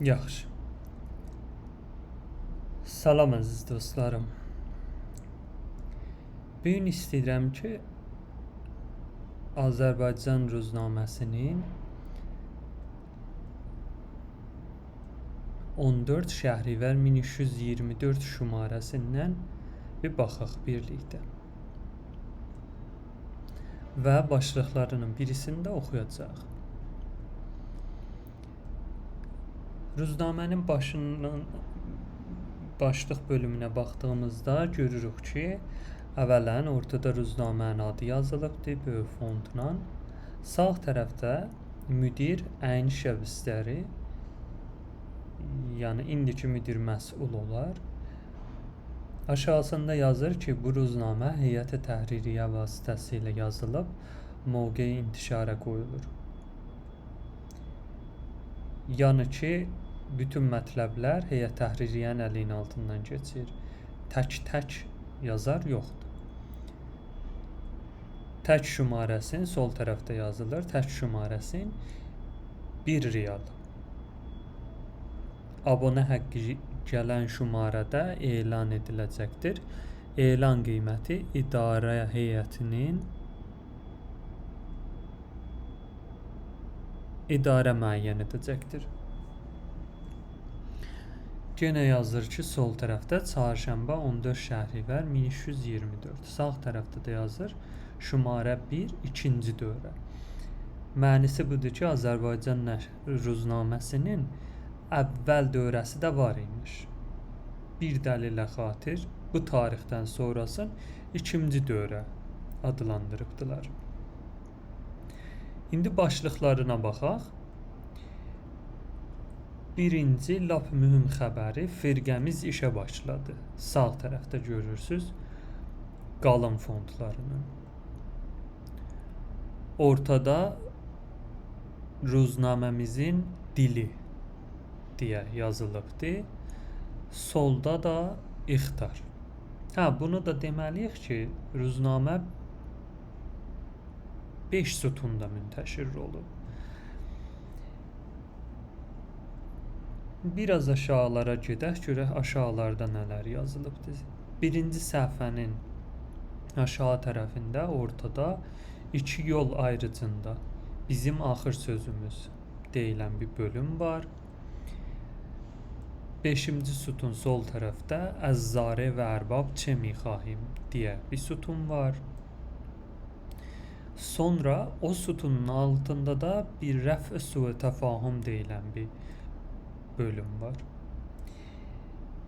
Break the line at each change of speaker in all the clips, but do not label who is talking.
Yaxşı. Salam əziz dostlarım. Bu gün istəyirəm ki, Azərbaycan Ruznaməsinin 14 Şəhrivər 1324 şumarəsindən bir baxaq birlikdə. Və başlıqlarının birisini də oxuyacağıq. Ruznamənin başının başlıq bölümünə baxdığımızda görürük ki, əvvələn ortada Ruznamənin adı yazılıbdır böyük fontla. Sağ tərəfdə müdir əyin şəbistəri, yəni indiki müdir məsul olar. Aşağısında yazır ki, bu ruznamə Heyət-i Təhririyyə vasitəsilə yazılıb, mövqeyi intişara qoyulur. Yəni ki, bütün mətləblər Heyət Təhririyyənin əlinin altından keçir. Tək-tək yazar yoxdur. Tək şumarəsin sol tərəfdə yazılır. Tək şumarəsin 1 real. Abunə həqqi gələn şumarədə elan ediləcəkdir. Elan qiyməti idarə heyətinin idarə müəyyən edəcəkdir. Gene yazır ki, sol tərəfdə çarşamba 14 Şəhrivər 1324. Sağ tərəfdə də yazır şumarə 1 ikinci dövrə. Mənisi budur ki, Azərbaycan ruznaməsinin əvvəl dövrəsi də var imiş. Bir dəlilə xatir bu tarixdən sonrasını ikinci dövrə adlandırıbdılar. İndi başlıqlarına baxaq. Birinci lap mühüm xəbəri firqəmiz işə başladı. Sağ tərəfdə görürsüz qalın fontlarını. Ortada ruznaməmizin dili deyə yazılıbdı. Solda da ixtar. Hə, bunu da deməliyik ki, ruznamə 5 sütunda müntəşir olub. Biraz aşağılara gedək, görək aşağılarda nələr yazılıbdır. Birinci səhifənin aşağı tərəfində ortada iki yol ayrıcında bizim axır sözümüz deyilən bir bölüm var. 5-ci sütun sol tərəfdə Əzzarə və Ərbab çə mixahim deyə bir sütun var. Sonra o sütunun altında da bir rəf-i su təfahüm deyilən bir bölüm var.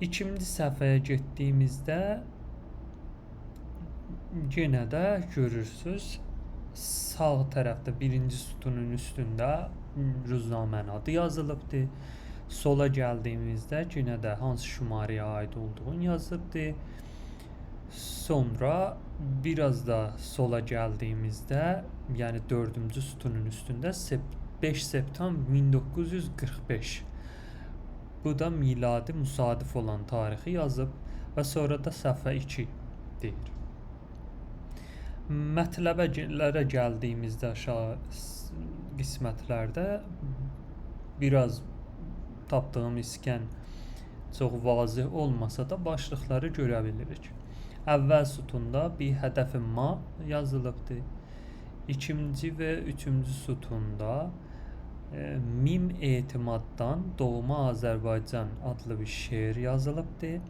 İkinci səhifəyə getdiyimizdə yenə də görürsüz sağ tərəfdə birinci sütunun üstündə ruznamənin adı yazılıbdı. Sola gəldiyimizdə yenə də hansı şumarəyə aid olduğunu yazıbdı. Sonra biraz da sola gəldiyimizdə, yəni 4-cü sütunun üstündə 5 septembr 1945 Bu da miladi müsadif olan tarixi yazıb və sonra da səhifə 2 deyir. Mətləbələrə gəldiyimizdə aşağı qismətlərdə biraz tapdığım iskan çox vazih olmasa da başlıqları görə bilirik. Əvvəl sütunda bir hədəfi ma yazılıbdı. İkinci və üçüncü sütunda Mim Etimaddan Doğma Azərbaycan adlı bir şeir yazılıbdır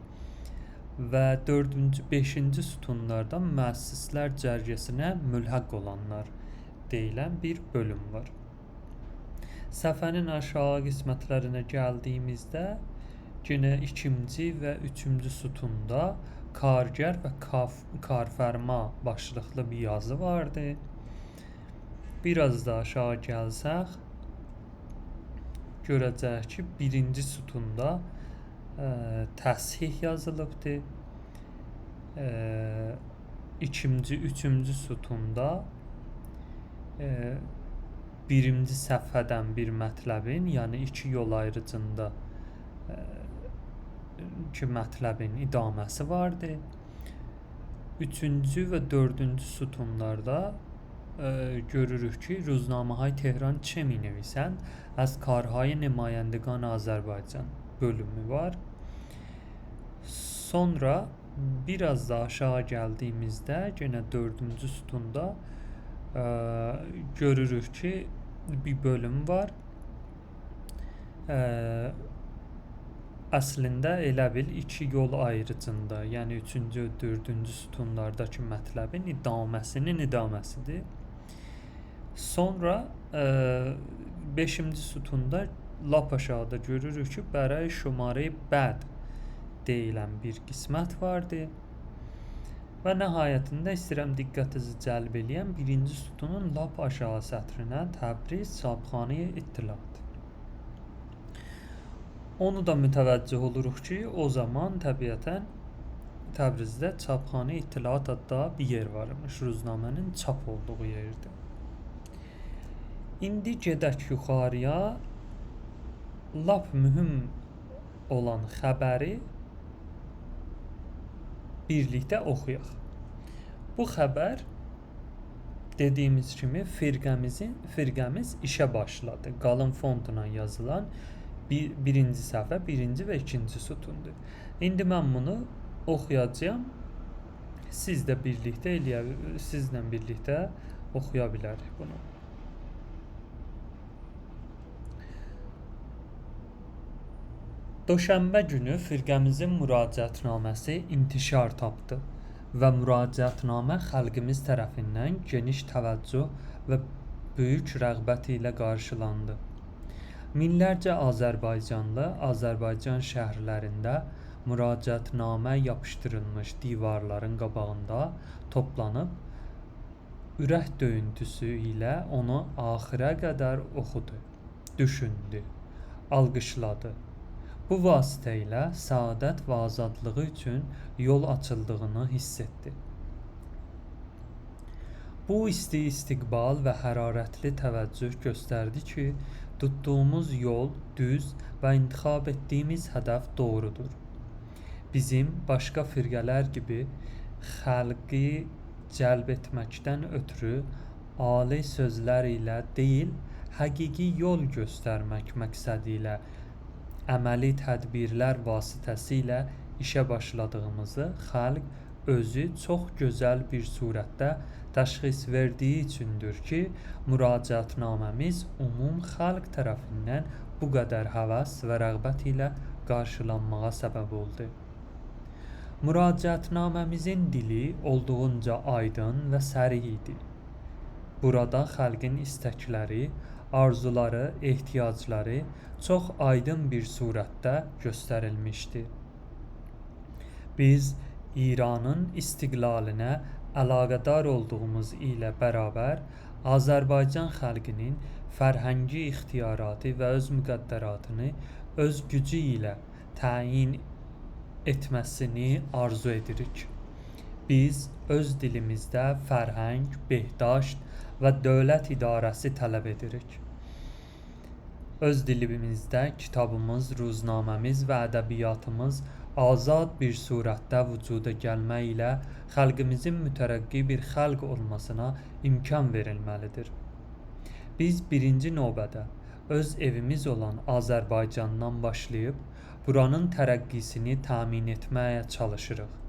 və 4-cü, 5-ci sütunlardan müəssislər cərgəsinə mülhaq olanlar deyilən bir bölüm var. Səfənin aşağı qismətlərinə gəldiyimizdə yenə 2-ci və 3-cü sütunda kargər və kaf, karfərma başlıqlı bir yazı vardı. Biraz da aşağı gəlsək, görəcək ki, birinci sütunda ə, təshih yazılıbdır. Ə, ikinci, üçüncü sütunda ə, birinci səfhədən bir mətləbin, yəni iki yol ayrıcında ə, ki, mətləbin idaməsi vardı. Üçüncü və dördüncü sütunlarda e, görürük ki Ruznamehay Tehran çe mi nevisən? Az Karhay Nümayəndəgan Azərbaycan bölümü var. Sonra biraz da aşağı geldiğimizde gene dördüncü sütunda e, görürük ki bir bölüm var. E, əslində elə bil iki yol ayrıcında, yəni 3-cü, 4-cü sütunlardakı mətləbin idaməsinin idaməsidir. Sonra 5-ci sütunda lap aşağıda görürük ki, bərə şumare bəd deyilən bir qismət vardı. Və nəhayətində istəyirəm diqqətinizi cəlb eləyəm birinci sütunun lap aşağı sətrinə Təbriz Çapxanı İttilat. Onu da mütəvəccüh oluruq ki, o zaman təbiətən Təbrizdə Çapxana İttilat adda bir yer varmış, ruznamənin çap olduğu yerdə. İndi gedək yuxarıya. Lap mühüm olan xəbəri birlikdə oxuyaq. Bu xəbər dediyimiz kimi firqəmizin firqəmiz işə başladı. Qalın fontla yazılan bir, birinci səhifə, birinci və ikinci sütundur. İndi mən bunu oxuyacağam. Siz də birlikdə eləyə sizlə birlikdə oxuya bilərik bunu. Doşənbə günü firqəmizin müraciətnaməsi intişar tapdı və müraciətnamə xalqımız tərəfindən geniş təvəccüh və böyük rəğbət ilə qarşılandı. Minlərcə azərbaycanlı Azərbaycan şəhərlərində müraciətnamə yapışdırılmış divarların qabağında toplanıb ürək döyüntüsü ilə onu axıra qədər oxudu, düşündü, alqışladı. Bu vasitə ilə səadət və azadlığı üçün yol açıldığını hiss etdi. Bu isti istiqbal və hərarətli təvəccüh göstərdi ki, Tuttuğumuz yol düz və intixab etdiyimiz hədəf doğrudur. Bizim başqa firqələr kimi xalqı cəlb etməkdən ötürü ali sözlər ilə deyil, həqiqi yol göstərmək məqsədi ilə əməli tədbirlər vasitəsilə işə başladığımızı xalq özü çox gözəl bir surətdə təşxis verdiyi üçündür ki, müraciətnaməmiz umum xalq tərəfindən bu qədər həvəs və rəğbət ilə qarşılanmağa səbəb oldu. Müraciətnaməmizin dili olduğunca aydın və səri idi. Burada xalqın istəkləri, arzuları, ehtiyacları çox aydın bir surətdə göstərilmişdi. Biz İranın istiqlalinə əlaqədar olduğumuz ilə bərabər Azərbaycan xalqının fərhəngi ixtiyaratı və öz müqəddəratını öz gücü ilə təyin etməsini arzu edirik. Biz öz dilimizdə fərhəng, behdaşt və dövlət idarəsi tələb edirik. Öz dilimizdə kitabımız, ruznaməmiz və ədəbiyyatımız azad bir surətdə vücuda gəlmə ilə xalqımızın mütərəqqi bir xalq olmasına imkan verilməlidir. Biz birinci növbədə öz evimiz olan Azərbaycandan başlayıb buranın tərəqqisini təmin etməyə çalışırıq.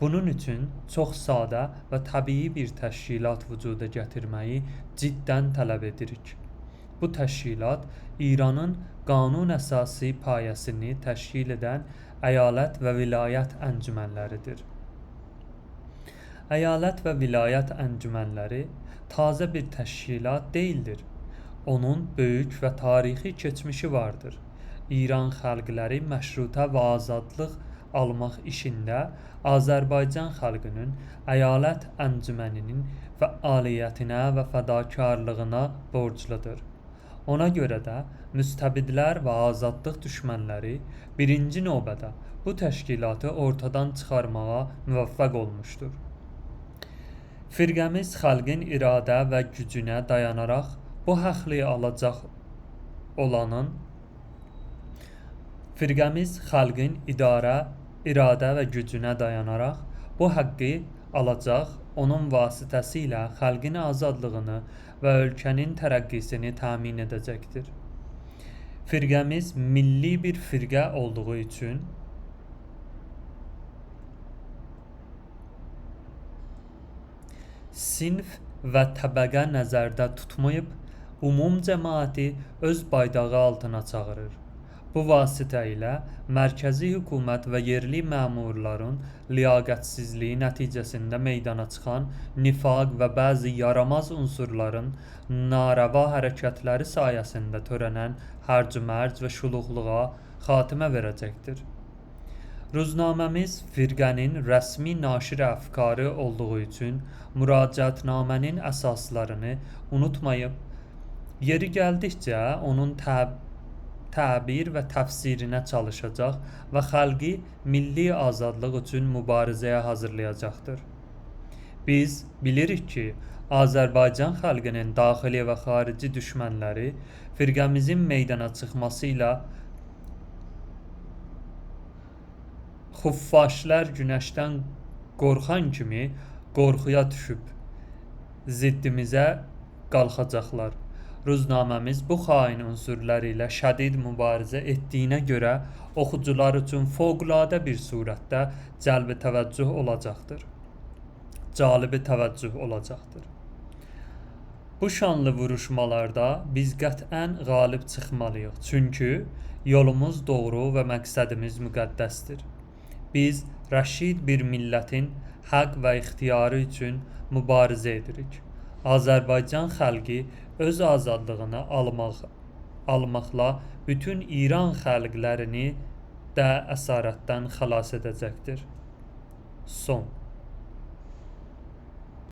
Bunun üçün çox sadə və təbii bir təşkilat vücuda gətirməyi ciddən tələb edirik. Bu təşkilat İranın qanun əsası payəsini təşkil edən əyalət və vilayət əncümənləridir. Əyalət və vilayət əncümənləri taze bir təşkilat deyildir. Onun böyük və tarixi keçmişi vardır. İran xalqları məşrutə və azadlıq almaq işində Azərbaycan xalqının əyalət əncüməninin fəaliyyətinə və fədakarlığına borcludur. Ona görə də müstəbidlər və azadlıq düşmənləri birinci növbədə bu təşkilatı ortadan çıxarmağa müvəffəq olmuşdur. Firqəmiz xalqın iradə və gücünə dayanaraq bu haqqı alacaq olanın Firqəmiz xalqın idarə, iradə və gücünə dayanaraq bu haqqı alacaq onun vasitəsilə xalqın azadlığını və ölkənin tərəqqisini təmin edəcəkdir. Firqəmiz milli bir firqə olduğu üçün sinf və təbəqə nəzərdə tutmayıb umum cəmaəti öz baydağı altına çağırır. Bu vasitə ilə mərkəzi hökumət və yerli məmurların liaqətsizliyi nəticəsində meydana çıxan nifaq və bəzi yaramaz unsurların narəva hərəkətləri sayəsində törənən hərc-mərc və şuluqluğa xatimə verəcəkdir. Ruznaməmiz firqənin rəsmi naşir əfkarı olduğu üçün müraciətnamənin əsaslarını unutmayıb, yeri gəldikcə onun təb təbir və təfsirinə çalışacaq və xalqi milli azadlıq üçün mübarizəyə hazırlayacaqdır. Biz bilirik ki, Azərbaycan xalqının daxili və xarici düşmənləri firqəmizin meydana çıxması ilə xuffaşlar günəşdən qorxan kimi qorxuya düşüb ziddimizə qalxacaqlar. Ruznaməmiz bu xain unsurlar ilə şədid mübarizə etdiyinə görə oxucular üçün fövqəladə bir surətdə cəlbi təvəccüh olacaqdır. Calibi təvəccüh olacaqdır. Bu şanlı vuruşmalarda biz qətlən qalib çıxmalıyıq. Çünki yolumuz doğru və məqsədimiz müqəddəsdir. Biz rəşid bir millətin haqq və ixtiyarı üçün mübarizə edirik. Azərbaycan xalqı öz azadlığını almaq almaqla bütün İran xalqlarını da əsarətdən xilas edəcəkdir. Son